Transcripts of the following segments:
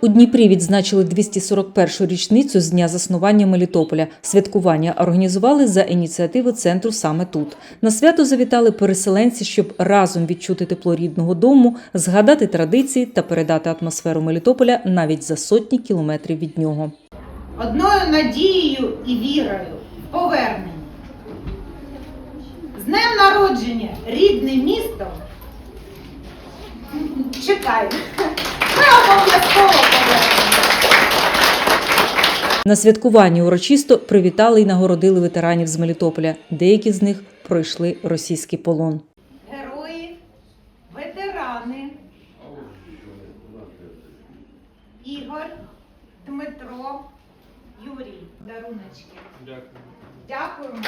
У Дніпрі відзначили 241-ю річницю з дня заснування Мелітополя. Святкування організували за ініціативи центру саме тут. На свято завітали переселенці, щоб разом відчути тепло рідного дому, згадати традиції та передати атмосферу Мелітополя навіть за сотні кілометрів від нього. одною надією і вірою в повернення. З днем народження рідне місто. Чекай. Обов'язково повернемо. На святкуванні урочисто привітали і нагородили ветеранів з Мелітополя. Деякі з них пройшли російський полон. Герої, ветерани. Ігор, Дмитро, Юрій. Даруночки. Дякую. Дякуємо.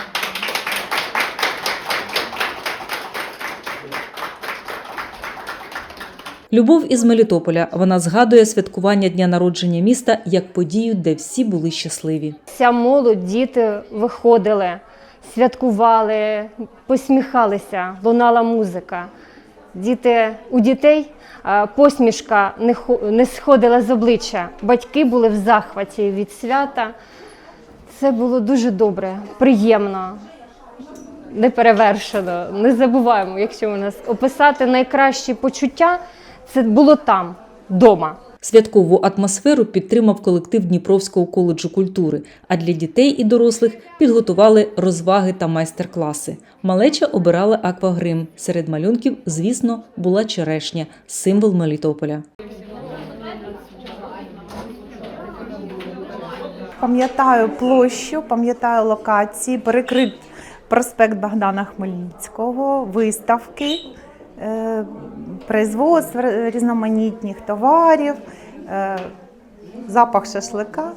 Любов із Мелітополя. Вона згадує святкування дня народження міста як подію, де всі були щасливі. Вся молодь, діти виходили, святкували, посміхалися, лунала музика. Діти, у дітей посмішка не сходила з обличчя. Батьки були в захваті від свята. Це було дуже добре, приємно, неперевершено. Не забуваємо, якщо у нас описати найкращі почуття, це було там, вдома. Святкову атмосферу підтримав колектив Дніпровського коледжу культури, а для дітей і дорослих підготували розваги та майстер-класи. Малеча обирала аквагрим. Серед малюнків, звісно, була черешня, символ Мелітополя. Пам'ятаю площу, пам'ятаю локації, перекрит проспект Богдана Хмельницького, виставки, производств різноманітних товарів, е, запах шашлика,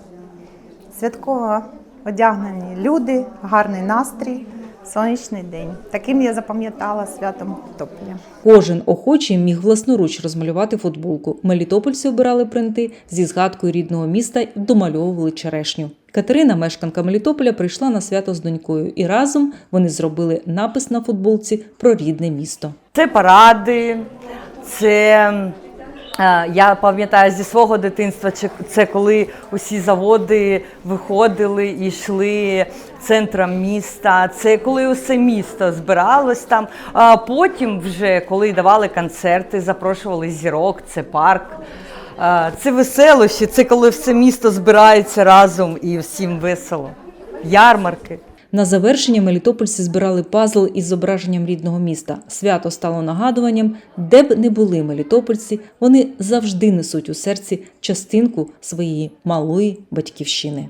святково одягнені люди, гарний настрій, сонячний день. Таким я запам'ятала свято Мелітополя. Кожен охочий міг власноруч розмалювати футболку. Мелітопольці обирали принти зі згадкою рідного міста і домальовували черешню. Катерина, мешканка Мелітополя, прийшла на свято з донькою, і разом вони зробили напис на футболці про рідне місто. Це паради, це я пам'ятаю зі свого дитинства, це коли усі заводи виходили і йшли центром міста. Це коли усе місто збиралось там. А потім, вже коли давали концерти, запрошували зірок, це парк. Е, Це веселощі, це коли все місто збирається разом і всім весело. Ярмарки. На завершення мелітопольці збирали пазл із зображенням рідного міста. Свято стало нагадуванням, де б не були мелітопольці, вони завжди несуть у серці частинку своєї малої батьківщини.